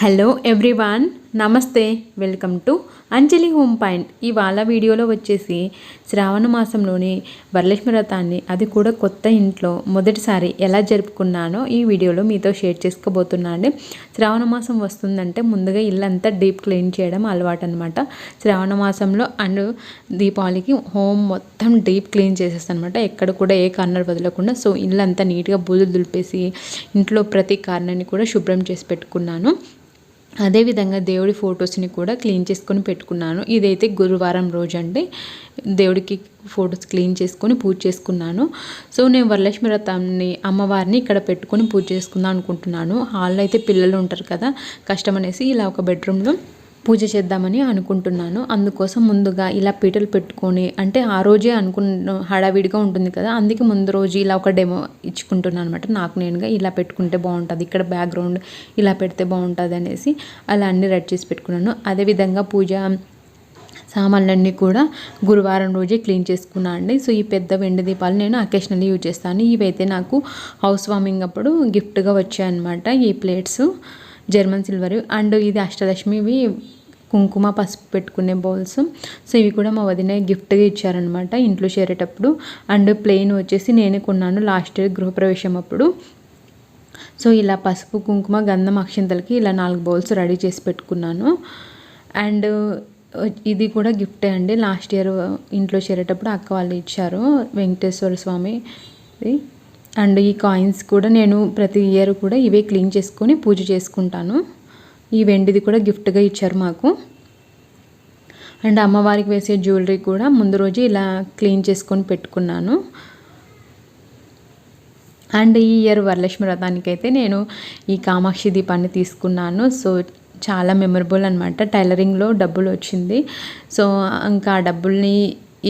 Hello everyone నమస్తే. Welcome to Anjali home point. ఇవాళ వీడియోలో వచ్చేసి శ్రావణ మాసంలోని వరలక్ష్మి వ్రతాన్ని అది కూడా కొత్త ఇంట్లో మొదటిసారి ఎలా జరుపుకున్నానో ఈ వీడియోలో మీతో షేర్ చేసుకోబోతున్నా అండి. శ్రావణ మాసం వస్తుందంటే ముందుగా ఇల్లంతా డీప్ క్లీన్ చేయడం అలవాటు అనమాట శ్రావణ మాసంలో అండ్ దీపావళికి హోమ్ మొత్తం డీప్ క్లీన్ చేసేస్తాను అనమాట ఎక్కడ కూడా ఏ కార్నర్ వదలకుండా సో ఇల్లంతా నీట్గా బూజులు దులిపేసి ఇంట్లో ప్రతి కార్నర్ని కూడా శుభ్రం చేసి పెట్టుకున్నాను. అదేవిధంగా దేవుడి ఫొటోస్ని కూడా క్లీన్ చేసుకొని పెట్టుకున్నాను. ఇదైతే గురువారం రోజు అండి దేవుడికి ఫొటోస్ క్లీన్ చేసుకొని పూజ చేసుకున్నాను. సో నేను వరలక్ష్మి వ్రతాన్ని అమ్మవారిని ఇక్కడ పెట్టుకొని పూజ చేసుకుందాం అనుకుంటున్నాను. హాల్లో అయితే పిల్లలు ఉంటారు కదా కష్టం అనేసి ఇలా ఒక బెడ్రూమ్లో పూజ చేద్దామని అనుకుంటున్నాను. అందుకోసం ముందుగా ఇలా పీటలు పెట్టుకొని అంటే ఆ రోజే అనుకున్న హడావిడిగా ఉంటుంది కదా అందుకే ముందు రోజు ఇలా ఒక డెమో ఇచ్చుకుంటున్నాను అనమాట నాకు నేనుగా ఇలా పెట్టుకుంటే బాగుంటుంది ఇక్కడ బ్యాక్గ్రౌండ్ ఇలా పెడితే బాగుంటుంది అనేసి అలా అన్ని రెడీ చేసి పెట్టుకున్నాను. అదేవిధంగా పూజ సామాన్లన్నీ కూడా గురువారం రోజే క్లీన్ చేసుకున్నాను అండి. సో ఈ పెద్ద వెండి దీపాలు నేను అకేషనల్లీ యూజ్ చేస్తాను. ఇవైతే నాకు హౌస్ వార్మింగ్ అప్పుడు గిఫ్ట్గా వచ్చాయన్నమాట ఈ ప్లేట్స్ జర్మన్ సిల్వర్. అండ్ ఇది అష్టదశమివి కుంకుమ పసుపు పెట్టుకునే బౌల్స్. సో ఇవి కూడా మా వదిన గిఫ్ట్గా ఇచ్చారనమాట ఇంట్లో చేరేటప్పుడు. అండ్ ప్లెయిన్ వచ్చేసి నేనే కొన్నాను లాస్ట్ ఇయర్ గృహప్రవేశం అప్పుడు. సో ఇలా పసుపు కుంకుమ గంధం అక్షింతలకి ఇలా నాలుగు బౌల్స్ రెడీ చేసి పెట్టుకున్నాను. అండ్ ఇది కూడా గిఫ్టే అండి. లాస్ట్ ఇయర్ ఇంట్లో చేరేటప్పుడు అక్క వాళ్ళు ఇచ్చారు. వెంకటేశ్వర స్వామి అండ్ ఈ కాయిన్స్ కూడా నేను ప్రతి ఇయర్ కూడా ఇవే క్లీన్ చేసుకొని పూజ చేసుకుంటాను. ఈ వెండిది కూడా గిఫ్ట్గా ఇచ్చారు మాకు. అండ్ అమ్మవారికి వేసే జ్యువెలరీ కూడా ముందు రోజు ఇలా క్లీన్ చేసుకొని పెట్టుకున్నాను. అండ్ ఈ ఇయర్ వరలక్ష్మి వ్రతానికి అయితే నేను ఈ కామాక్షి దీపాన్ని తీసుకున్నాను. సో చాలా మెమరబుల్ అనమాట టైలరింగ్లో డబ్బులు వచ్చింది. సో ఇంకా ఆ డబ్బుల్ని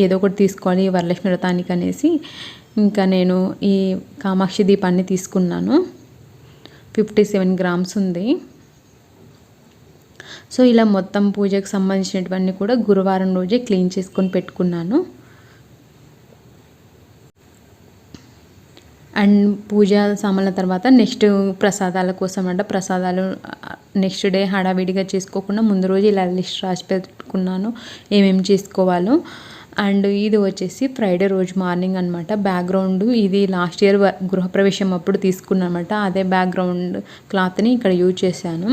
ఏదో ఒకటి తీసుకోవాలి వరలక్ష్మి వ్రతానికి అనేసి ఇంకా నేను ఈ కామాక్షి దీపాన్ని తీసుకున్నాను. ఫిఫ్టీ సెవెన్ గ్రామ్స్ ఉంది. సో ఇలా మొత్తం పూజకు సంబంధించినటువన్నీ కూడా గురువారం రోజే క్లీన్ చేసుకొని పెట్టుకున్నాను. అండ్ పూజ సామాన్ల తర్వాత నెక్స్ట్ ప్రసాదాల కోసం అంట ప్రసాదాలు నెక్స్ట్ డే హడావిడిగా చేసుకోకుండా ముందు రోజు ఇలా లిస్ట్ రాసి పెట్టుకున్నాను. ఏమేమి చేసుకోవాలో. అండ్ ఇది వచ్చేసి ఫ్రైడే రోజు మార్నింగ్ అనమాట బ్యాక్గ్రౌండ్ ఇది లాస్ట్ ఇయర్ గృహప్రవేశం అప్పుడు తీసుకున్నమాట. అదే బ్యాక్గ్రౌండ్ క్లాత్ని ఇక్కడ యూజ్ చేశాను.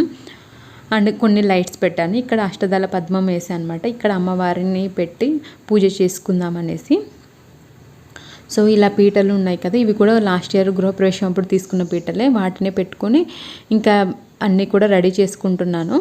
అండ్ కొన్ని లైట్స్ పెట్టాను. ఇక్కడ అష్టదళ పద్మం వేసాను అనమాట ఇక్కడ అమ్మవారిని పెట్టి పూజ చేసుకుందాం అనేసి. సో ఇలా పీటలు ఉన్నాయి కదా. ఇవి కూడా లాస్ట్ ఇయర్ గృహప్రవేశం అప్పుడు తీసుకున్న పీటలే. వాటినే పెట్టుకొని ఇంకా అన్నీ కూడా రెడీ చేసుకుంటున్నాను.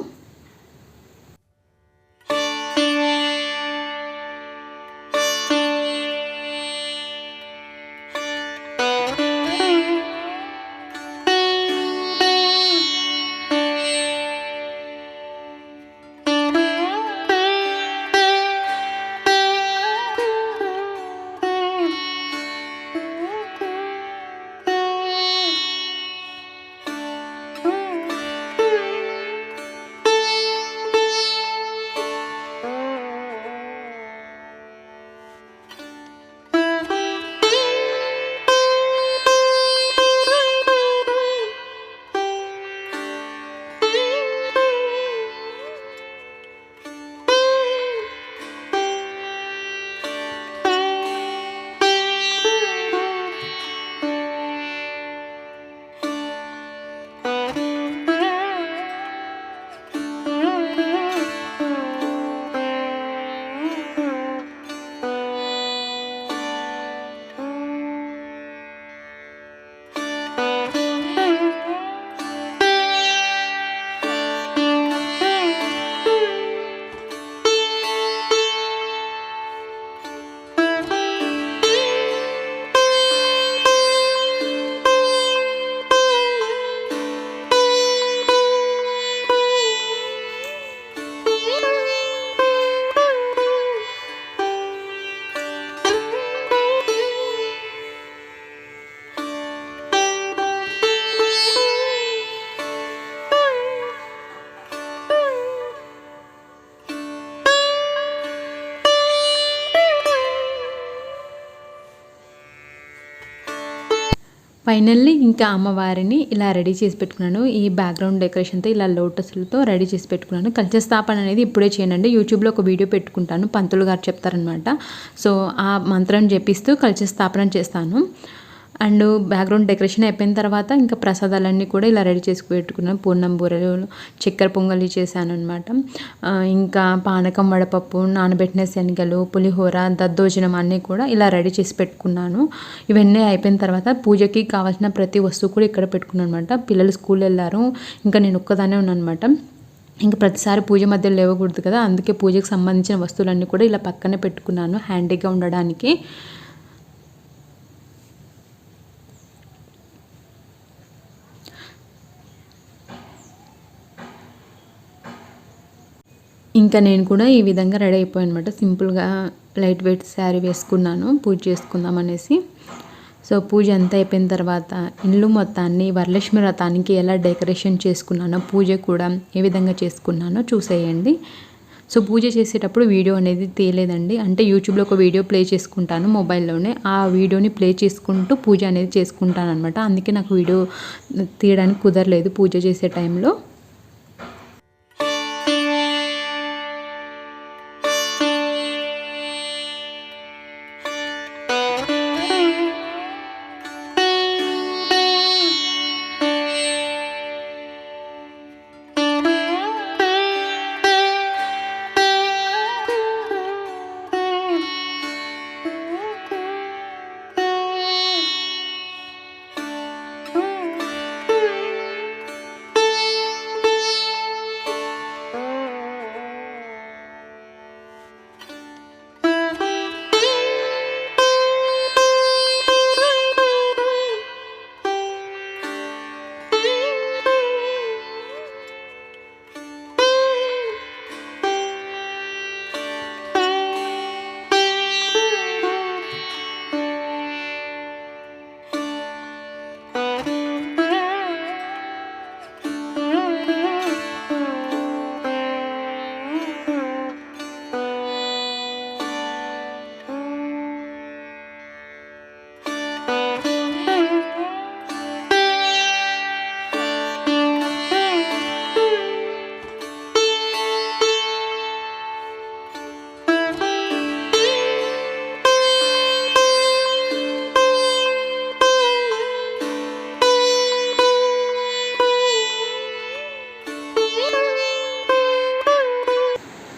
ఫైనల్లీ ఇంకా అమ్మవారిని ఇలా రెడీ చేసి పెట్టుకున్నాను. ఈ బ్యాక్గ్రౌండ్ డెకరేషన్తో ఇలా లోటస్లతో రెడీ చేసి పెట్టుకున్నాను. కల్చర్ స్థాపన అనేది ఇప్పుడే చేయనండి యూట్యూబ్లో ఒక వీడియో పెట్టుకుంటాను. పంతులు గారు చెప్తారనమాట సో ఆ మంత్రం జపిస్తూ కల్చర్ స్థాపన చేస్తాను. అండ్ బ్యాక్గ్రౌండ్ డెకరేషన్ అయిపోయిన తర్వాత ఇంకా ప్రసాదాలన్నీ కూడా ఇలా రెడీ చేసి పెట్టుకున్నాను పూర్ణం బూరెలు చక్కెర పొంగలి చేశాను అనమాట ఇంకా పానకం వడపప్పు నానబెట్టిన శనగలు పులిహోర దద్దోజనం అన్నీ కూడా ఇలా రెడీ చేసి పెట్టుకున్నాను. ఇవన్నీ అయిపోయిన తర్వాత పూజకి కావాల్సిన ప్రతి వస్తువు కూడా ఇక్కడ పెట్టుకున్నాను అనమాట పిల్లలు స్కూల్ వెళ్ళారు. ఇంకా నేను ఒక్కదానే ఉన్నాను అనమాట ఇంకా ప్రతిసారి పూజ మధ్యలో లేవకూడదు కదా. అందుకే పూజకు సంబంధించిన వస్తువులన్నీ కూడా ఇలా పక్కనే పెట్టుకున్నాను హ్యాండీగా ఉండడానికి. ఇంకా నేను కూడా ఈ విధంగా రెడీ అయిపోయాను అనమాట సింపుల్గా లైట్ వెయిట్ శారీ వేసుకున్నాను పూజ చేసుకుందాం అనేసి. సో పూజ అంతా అయిపోయిన తర్వాత ఇల్లు మొత్తాన్ని వరలక్ష్మి వ్రతానికి ఎలా డెకరేషన్ చేసుకున్నానో పూజ కూడా ఏ విధంగా చేసుకున్నానో చూసేయండి. సో పూజ చేసేటప్పుడు వీడియో అనేది తీయలేదండి. అంటే యూట్యూబ్లో ఒక వీడియో ప్లే చేసుకుంటాను మొబైల్లోనే. ఆ వీడియోని ప్లే చేసుకుంటూ పూజ అనేది చేసుకుంటాను అనమాట అందుకే నాకు వీడియో తీయడానికి కుదరలేదు పూజ చేసే టైంలో.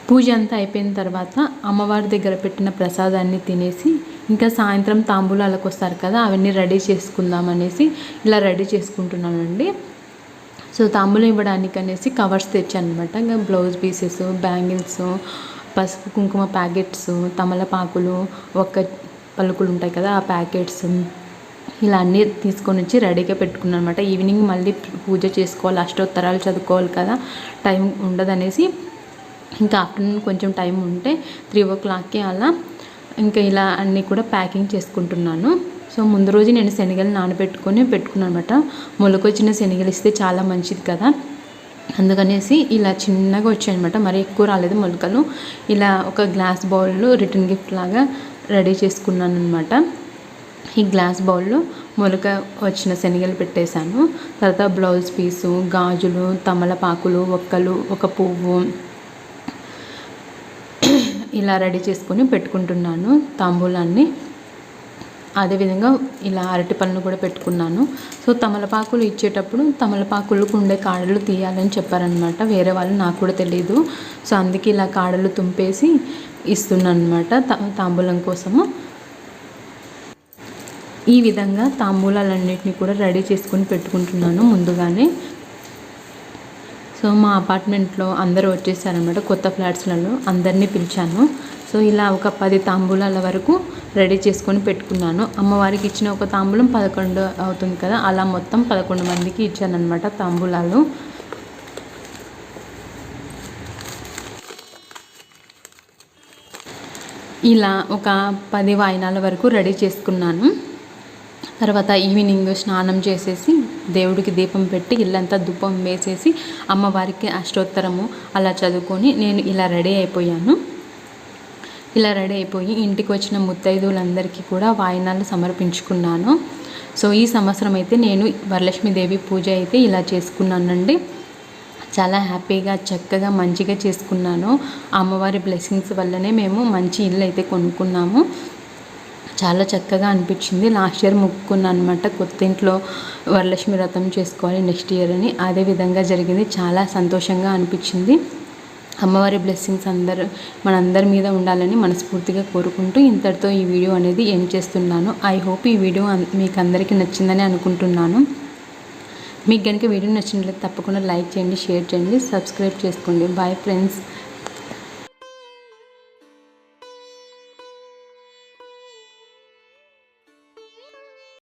పూజ అంతా అయిపోయిన తర్వాత అమ్మవారి దగ్గర పెట్టిన ప్రసాదాన్ని తినేసి ఇంకా సాయంత్రం తాంబూలాలకు వస్తారు కదా అవన్నీ రెడీ చేసుకుందాం అనేసి ఇలా రెడీ చేసుకుంటున్నానండి సో తాంబూలం ఇవ్వడానికి అనేసి కవర్స్ తెచ్చాను అనమాట ఇంకా బ్లౌజ్ పీసెస్ బ్యాంగిల్స్ పసుపు కుంకుమ ప్యాకెట్స్ తమలపాకులు ఒక్క పలుకులు ఉంటాయి కదా ఆ ప్యాకెట్స్ ఇలా అన్నీ తీసుకొని వచ్చి రెడీగా పెట్టుకున్నాను అనమాట ఈవినింగ్ మళ్ళీ పూజ చేసుకోవాలి అష్టోత్తరాలు చదువుకోవాలి కదా టైం ఉండదనేసి ఇంకా ఆఫ్టర్నూన్ కొంచెం టైం ఉంటే త్రీ ఓ క్లాక్కి అలా ఇంకా ఇలా అన్నీ కూడా ప్యాకింగ్ చేసుకుంటున్నాను. సో ముందు రోజు నేను శనగలు నానబెట్టుకొని పెట్టుకున్నాను అనమాట మొలకొచ్చిన శనగలు ఇస్తే చాలా మంచిది కదా. అందుకనేసి ఇలా చిన్నగా వచ్చాయన్నమాట మరి ఎక్కువ రాలేదు మొలకలు. ఇలా ఒక గ్లాస్ బౌల్లో రిటర్న్ గిఫ్ట్ లాగా రెడీ చేసుకున్నాను అనమాట ఈ గ్లాస్ బౌల్లో మొలక వచ్చిన శనగలు పెట్టేశాను. తర్వాత బ్లౌజ్ పీసు గాజులు తమలపాకులు ఒక్కలు ఒక పువ్వు ఇలా రెడీ చేసుకొని పెట్టుకుంటున్నాను తాంబూలాన్ని. అదేవిధంగా ఇలా అరటి పళ్ళను కూడా పెట్టుకున్నాను. సో తమలపాకులు ఇచ్చేటప్పుడు తమలపాకులకు ఉండే కాడలు తీయాలని చెప్పారనమాట వేరే వాళ్ళు నాకు కూడా తెలియదు సో అందుకే ఇలా కాడలు తుంపేసి ఇస్తున్నాను అనమాట తాంబూలం కోసము. ఈ విధంగా తాంబూలాలన్నింటినీ కూడా రెడీ చేసుకొని పెట్టుకుంటున్నాను ముందుగానే. సో మా అపార్ట్మెంట్లో అందరూ వచ్చేసారనమాట కొత్త ఫ్లాట్స్లలో అందరినీ పిలిచాను. సో ఇలా ఒక పది తాంబూలాల వరకు రెడీ చేసుకొని పెట్టుకున్నాను. అమ్మవారికి ఇచ్చిన ఒక తాంబూలం పదకొండు అవుతుంది కదా అలా మొత్తం పదకొండు మందికి ఇచ్చానమాట తాంబూలాలు. ఇలా ఒక పది వాయినాల వరకు రెడీ చేసుకున్నాను. తర్వాత ఈవినింగ్ స్నానం చేసేసి దేవుడికి దీపం పెట్టి ఇల్లంతా దుప్పం వేసేసి అమ్మవారికి అష్టోత్తరము అలా చదువుకొని నేను ఇలా రెడీ అయిపోయాను. ఇలా రెడీ అయిపోయి ఇంటికి వచ్చిన ముత్తైదువులందరికీ కూడా వాయినాలు సమర్పించుకున్నాను. సో ఈ సంవత్సరం అయితే నేను వరలక్ష్మీదేవి పూజ అయితే ఇలా చేసుకున్నానండి. చాలా హ్యాపీగా చక్కగా మంచిగా చేసుకున్నాను. అమ్మవారి బ్లెస్సింగ్స్ వల్లనే మేము మంచి ఇల్లు అయితే కొనుక్కున్నాము. చాలా చక్కగా అనిపించింది. లాస్ట్ ఇయర్ మొక్కుకున్నాను అనమాట కొత్త ఇంట్లో వరలక్ష్మి వ్రతం చేసుకోవాలి నెక్స్ట్ ఇయర్ అని. అదే విధంగా జరిగింది. చాలా సంతోషంగా అనిపించింది. అమ్మవారి బ్లెస్సింగ్స్ అందరు మనందరి మీద ఉండాలని మనస్ఫూర్తిగా కోరుకుంటూ ఇంతటితో ఈ వీడియో అనేది ఏం చేస్తున్నాను. ఐ హోప్ ఈ వీడియో అన్- మీకు అందరికీ నచ్చిందని అనుకుంటున్నాను. మీకు కనుక వీడియో నచ్చినట్లయితే తప్పకుండా లైక్ చేయండి షేర్ చేయండి సబ్స్క్రైబ్ చేసుకోండి. Bye friends.